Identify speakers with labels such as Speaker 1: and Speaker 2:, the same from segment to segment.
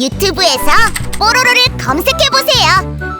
Speaker 1: 유튜브에서 뽀로로를 검색해보세요.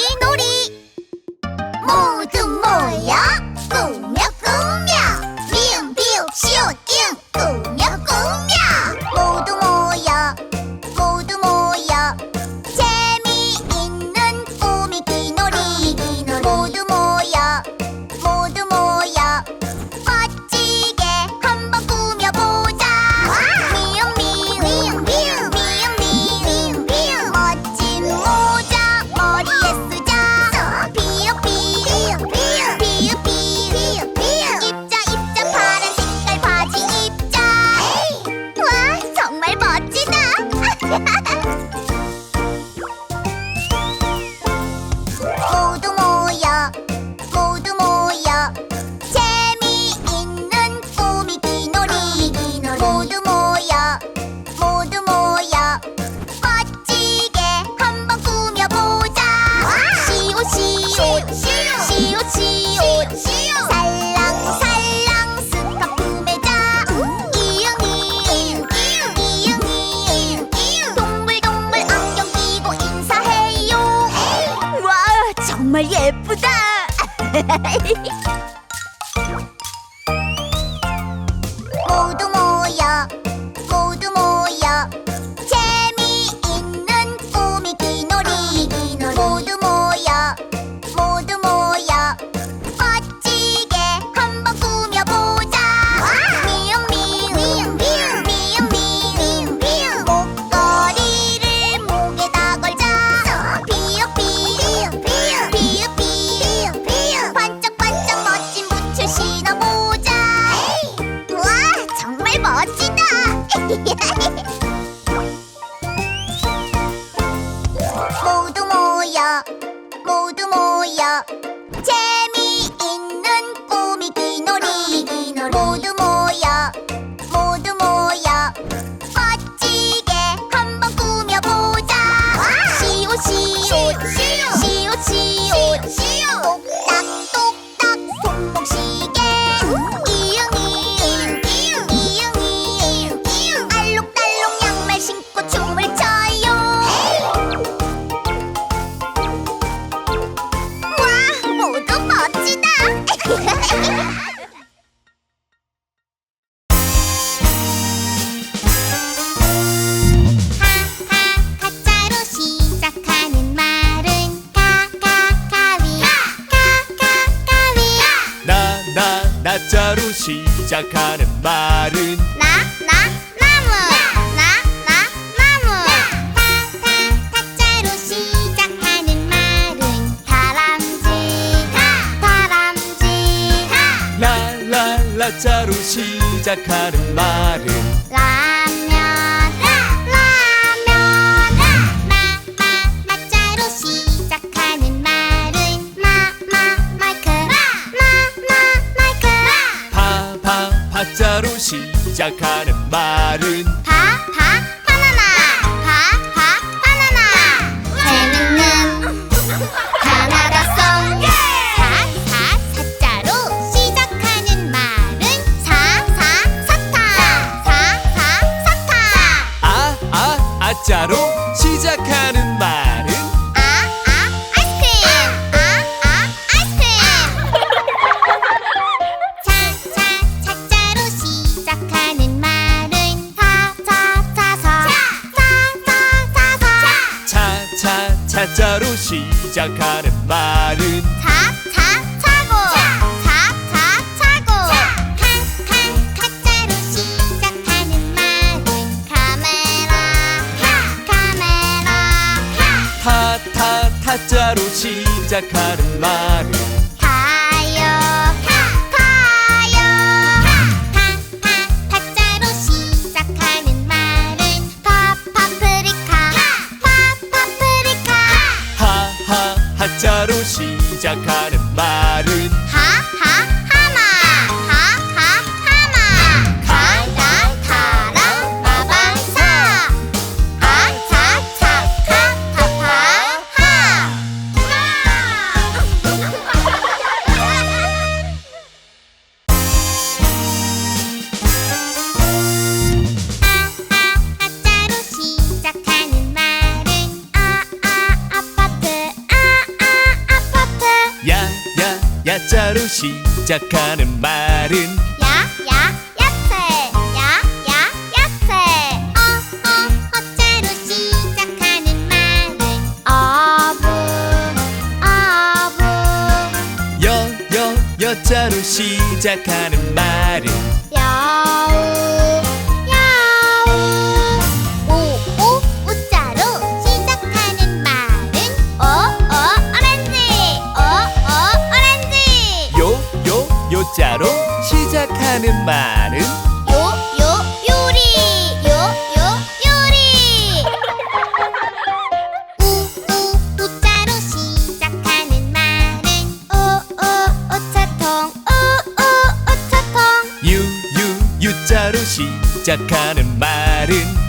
Speaker 1: Ninguém nunca... Hehehehe 모두 모여. 제 가짜로
Speaker 2: 시작하는 말은
Speaker 1: 가가가위. 가가가위. 나 나 나자로 시작하는 말은 나 나.
Speaker 2: 라라라자로 시작하는 말은
Speaker 1: 라면. 라면. 마, 마, 마자로 시작하는 말은 마, 마, 마이크. 마, 마, 마이크.
Speaker 2: 파, 파, 파자로 시작하는 말은 아, 아자로 시작하는 말은?
Speaker 1: 아, 아, 아이스크림. 아, 아, 아이스크림. 차, 차, 차자로 시작하는 말은 사, 사, 사서 사, 사, 사서
Speaker 2: 차, 차, 차자로 시작하는 말은 타, 타자로 시작하는 말은
Speaker 1: 타요. 타요. 파, 파, 파자로 시작하는 말은 파, 파프리카. 파, 파프리카.
Speaker 2: 하, 하, 하자로 시작하는 말은
Speaker 1: 시작하는 말은?
Speaker 2: 야야
Speaker 1: 야채. 야야 야채. 어어 어째로 시작하는 말은? 어부 어부.
Speaker 2: 여, 여, 여자로 시작하는 말은 시작하는 말은